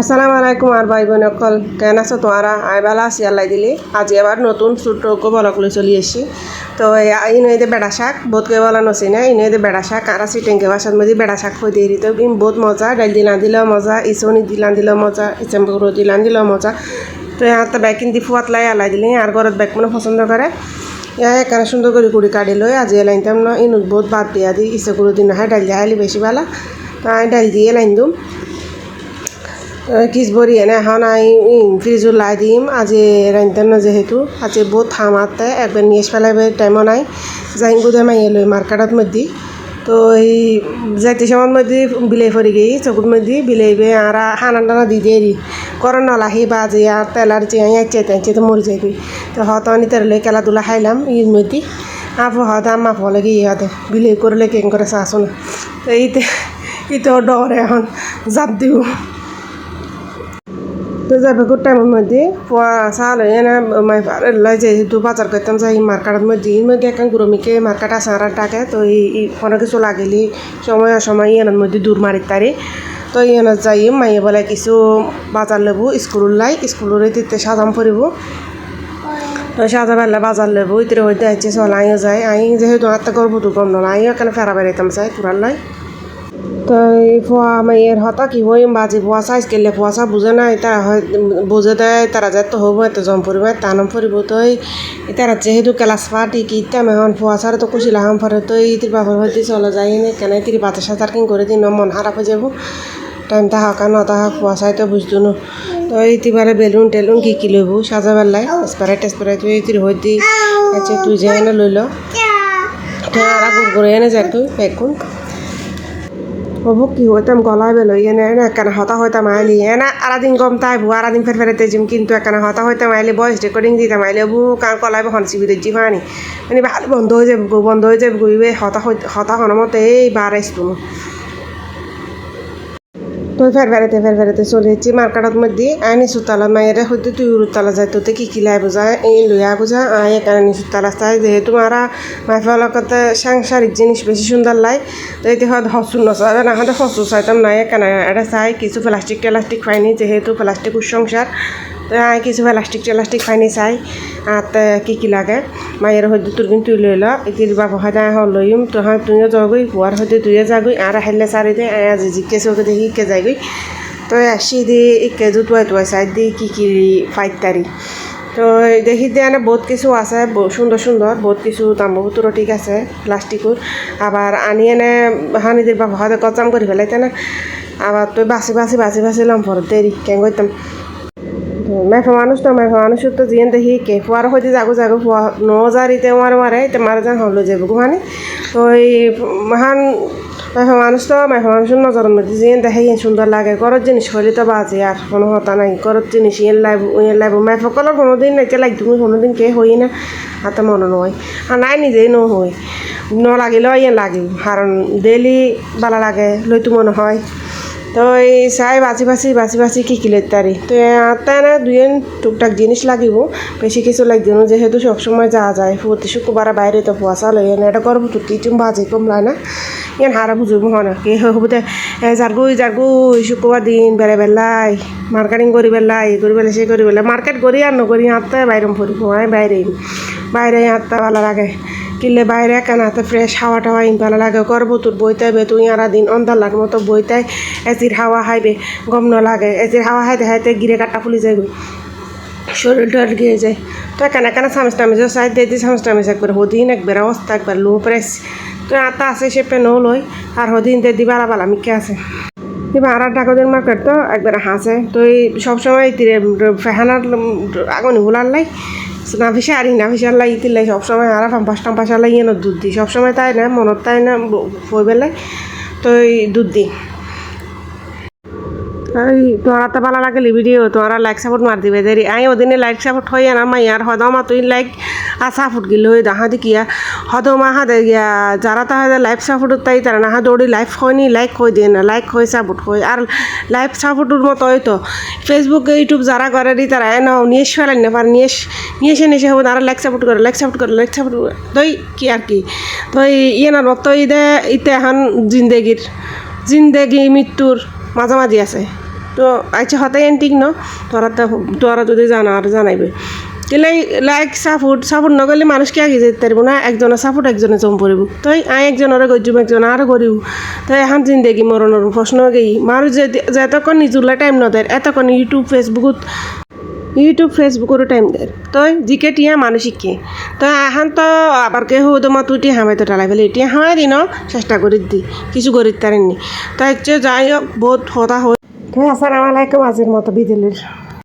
আসসালামু আলাইকুম আর ভাই বোন অকল। কেন আছো তোমরা? আই ভালো আছি, আল্লাহ দিলি। আজি আবার নতুন ছোট্ট বলক লৈ চলি এসছি তো ইনইদে বেড়া শাক বহুতকে বলা নছি না ইনইদে বেড়া শাক। আর আছি টেঙ্কে বাসার মধ্যে বেড়া শাক হয়ে দিয়ে তো ইম বহুত মজা ডাল দিলান দিলেও মজা ইসনি দিলান দিলেও মজা ইচাম্পুর দিলান দিলেও মজা। তো হাতে ব্যাকিন দি ফুয়াত লাই আলাই দিলি। আর ঘরত ব্যাগ মানে পছন্দ করে এখানে সুন্দর করে কুড়ি কাটি লই আজি লাইনতাম না ইনুত বহুত বাদ দিয়া দি ইচ্ছে করে দিন হয় ডাল দিয়া আইলি বেশি তো আমি ডাল দিয়ে লাইন দিম। কিস বরি এনে এখন আই ফ্রিজত লাই দিম। আজি রান্ধতাম না যেহেতু। আজি বহুত থামাতে একবার নিয়ে ফেলাইবে টাইমও নাই। যাই গুদে মাইয়ে লই মার্কেটত মধ্যে তো এই যাইতে সময় মধ্যে বিলাই ফরি গেই চকুর মধ্যে বিলাইবে আর হানা টানা দি দিয়ে দি। করন নলাহি বাজে আর তেলার যে আইছে তাইছে তো মরে যাইবি তো হত আনি তেরলে খেলাধুলা খাইলাম ইর মধ্যে আপু হত আম্মা ফলে গিয়ে হতে বিলাই করলে কেন করে চাষো না তো এইতে ইতো ডরে এখন জাপ দিব তো যাবে মধ্যে পোয়া চাল মাই লাই যে দু বাজার করতাম যাই, মার্কেটের মধ্যে। এর মধ্যে এখন গুরমিকে মার্কেট আছে আর ডাকে তো এই কোনো কিছু লাগিলি, সময় সময় এনার মধ্যে দূর মারি তারি। তো এনার যাই, মাইয়ে বলে কিছু বাজার লেবু স্কুল লাই, স্কুলের তিতে সাজাম ফুরিব তো সাজা বেলা বাজার লেবু ইতির হইতে আইছে চল আইও যায় আই যেহেতু আত্মা গর্ব তো গম নয় আইও এখানে ফেরা বেড়াইতাম চাই পুরার লাই। তো এই ফুয়া মাইয়ের হতা কি হই বাজি ফুয়া সাইজ কেলে ফুয়া চা বুঝে নাই তারা হয় বুঝে দেয় তারা যাতে হব এত জম পরিব তানম পরিব তো এই তারা যেহেতু ক্লাস পার্টি কি ইত্যাম এখন ফুয়া সারে তো খুশি লাহাম পরে তো এই তির বাবার হইতে চলে যাই নে, কেন তির বাতাস সাঁতার কিন করে দিন মন খারাপ হয়ে যাব। টাইম তাহা কান তাহা ফুয়া চাই তো বুঝতো না। তো এই তিবারে বেলুন টেলুন কি কি লইব, সাজা বেলায় স্প্রাইট স্প্রাইট এই তির হই দি আচ্ছা তুই যাই এনে লইল আর গুড় করে এনে যাই তুই এখন হব কি হইতাম, গলায় বেলো এনে এনে একখানা হতা হইতাম আইলি। এনা আরাদিন গম তাই ভু আরাদিন ফের ফেরেতে জিম কিন্তু একখানা হতা হইতাম আইলি ভয়েস রেকর্ডিং দিতাম আইলে বু কান কলাই বহন চিবি দেখছি পানি মানে ভালো বন্ধ হয়ে যাব বন্ধ হয়ে যাব গো হতা হতা হন মতো এইবার আসতো তো ফের বেড়াতে ফের বেড়াতে চলে যাচ্ছি মার্কেটত মধ্যে আইনি সুতালা, মায়ের হইতে তুই উত্তালা যায়, তোতে কি কি লাই বোঝা এই লইয়া বোঝা, আই এখানে সুতালা চাই। যেহেতু মারা মাই ফলকতে সাংসারিক জিনিস বেশি সুন্দর লাই, তো এতে হয়তো হসুন নচাই না, হয়তো হসু চাইতাম নাই এখানে এটা চাই, কিছু প্লাস্টিক টেলাস্টিক খাইনি যেহেতু প্লাস্টিক সংসার তো আই কিছু প্লাস্টিক টেলাস্টিক খাইনি চাই আর কি কি লাগে? মায়ের হয়তো তোর কিন্তু তুই লইল এটির বাবা হয়তো হল লইম তো হয় তুইও যাগই পুয়ার হয়তো তুইও যাগই আর হাইলে চারিতে আজ জিকে চৌকে দেখি ইকে যাইগই তো আসি দি ইকে জুতুয়াই তুয়াই সাইড দি কি কি ফাইতারি তো দেখি দিয়ে এনে বহুত কিছু আছে সুন্দর সুন্দর বহুত কিছু তাম্বুতুরও ঠিক আছে প্লাস্টিকর আবার আনি এনে হানিদের বাবা হয়তো কচাম করে ফেলাইতে না। আবার তুই বাসি বাসি বাসি বাসি লাম পর দেরি কেন করতাম মেফা মানুষ তো মেফা মানুষ তো জিয়েন দেখি কে ফুয়ার হইতে যাগো যাগো ফুয়া নজারিতে মারে মারে তে মারে যান হলো যাব গুহানি তো এই মহান মেফা মানুষ তো মেফা মানুষের নজরের মধ্যে জিয়েন দেখে ইয়ে সুন্দর লাগে ঘরের জিনিস হইলে তো বাজে আর কোনো হতা নাই ঘরের জিনিস ইয়ে লাইব ইয়ে লাইব মেফা কলর কোনো দিন নাইতে লাগ তুমি কোনো দিন কে হই না হাতে মনে নয় আর নাই নিজেই ন হই ন লাগিলেও ইয়ে লাগে কারণ ডেইলি ভালো লাগে লইতো মনে হয়। তো এই চাই বাছি বাছি বাছি বাছি কি কি তারি। তো তাই না দুই টুকটাক জিনিস লাগিব বেশি কিছু লাগবে না, যেহেতু সবসময় যাওয়া যায় প্রতি শুক্রবার বাইরে তো পয়সা লই না এটা করব তো কিছু বাজে কমলায় না ইয়ান হারা বুঝব হয় কে হব দে যারগুই যারগুই শুক্রবার দিন বেড়ে বেলাই মার্কেটিং করি বেলাই করি বেলা সে করি বেলা মার্কেট করি আর নকরি হাতে বাইরে ফুরিব বাইরে বাইরে হাতটা ভালো লাগে কিনলে বাইরে কেন হাতে ফ্রেশ হাওয়া টাওয়া ইন ভালো লাগে। করব তোর বইতে বে, তুই আর দিন অন্ধার মতো বইতাই। এসির হাওয়া হাইবে গম ন লাগে। এসির হাওয়া হাইতে হাইতে গিরে কাটা ফুলি যায় শরীরটা আর গিয়ে যায়। তো এখানে এখানে চামচ টামিজ সাইড দিয়ে দিই চামচ টামিজ একবার হদিন একবার অবস্থা, একবার লো প্রেস তো আতা আছে সে পেনও লই, আর হদিন দিয়ে দি বালা বালা মিকে আছে। এবার আর ডাকদের মার্কেট তো একবার হাসে। তো এই সবসময় তীরে ফেহানার আগুন হুলার লাই। নাফিসে আর নাফিসার লাই ইতির লাই সবসময় আর পাম্পাস টাম্পাস লাগিয়ে না দুধ দিই। সবসময় তাই না, মনত তাই না ফোর বেলায় তো এই দুধ দিই। এই তোরা তো ভালো লাগলে ভিডিও, তোরা লাইক সাপোর্ট মার দিবে দেরি। আই ওদিনে লাইক সাপোর্ট হই না মাই আর হদমা, তুই লাইক আর সাপোর্ট গিল হই দাহা দেখিয়া হদমা হা দে গিয়া, যারা তাহলে লাইফ সাপোর্ট তাই তারা না হা দৌড়ি লাইফ হয়নি লাইক হয়ে দিয়ে না লাইক হয়ে সাপোর্ট হই আর লাইফ সাপোর্টের মতো হয়তো ফেসবুক ইউটিউব যারা করে দি তারা এন নিয়েস ফেলেন না, পারে নিয়েস নিয়েসে নিয়েসে হব, তারা লাইক সাপোর্ট করে লাইক সাপোর্ট করে লাইক সাপোর্ট করে। তই কি আর কি? তো ইয়ে না মতো ইদে, ইতে এখন জিন্দেগির, জিন্দেগি মৃত্যুর মাঝামাঝি আছে। তো আচ্ছা হতে এন ঠিক ন? তোরা তো তোরা যদি জানা, আর জানাইবে। কেলাই লাইক সাপোর্ট সাপোর্ট নগলে মানুষ কে আগে যেতে পারব না। একজনের সাপোর্ট একজনে জম পড়ব। তই আই একজনের গজ্জুম, একজন আরও করিব তো এখন জিন্দেগি মরণর প্রশ্ন গেই। মানুষ যতক্ষণ নিজুলা টাইম নদের এতক্ষণ ইউটিউব ফেসবুকত ইউটিউব ফেসবুকেরও টাইম দেয় তই জিকে টিয়া মানুষ শিখে তো এখন তো আবার কে হো তোমার তুই টিয়া হামাই তো টালাই ফেলে। টিয়া হামাই দিন, চেষ্টা করি দি। কিছু করি তারেননি তো হচ্ছে যাই হোক বহুত হতা হয় আসসালামু আলাইকুম আজির মতো বিদেলের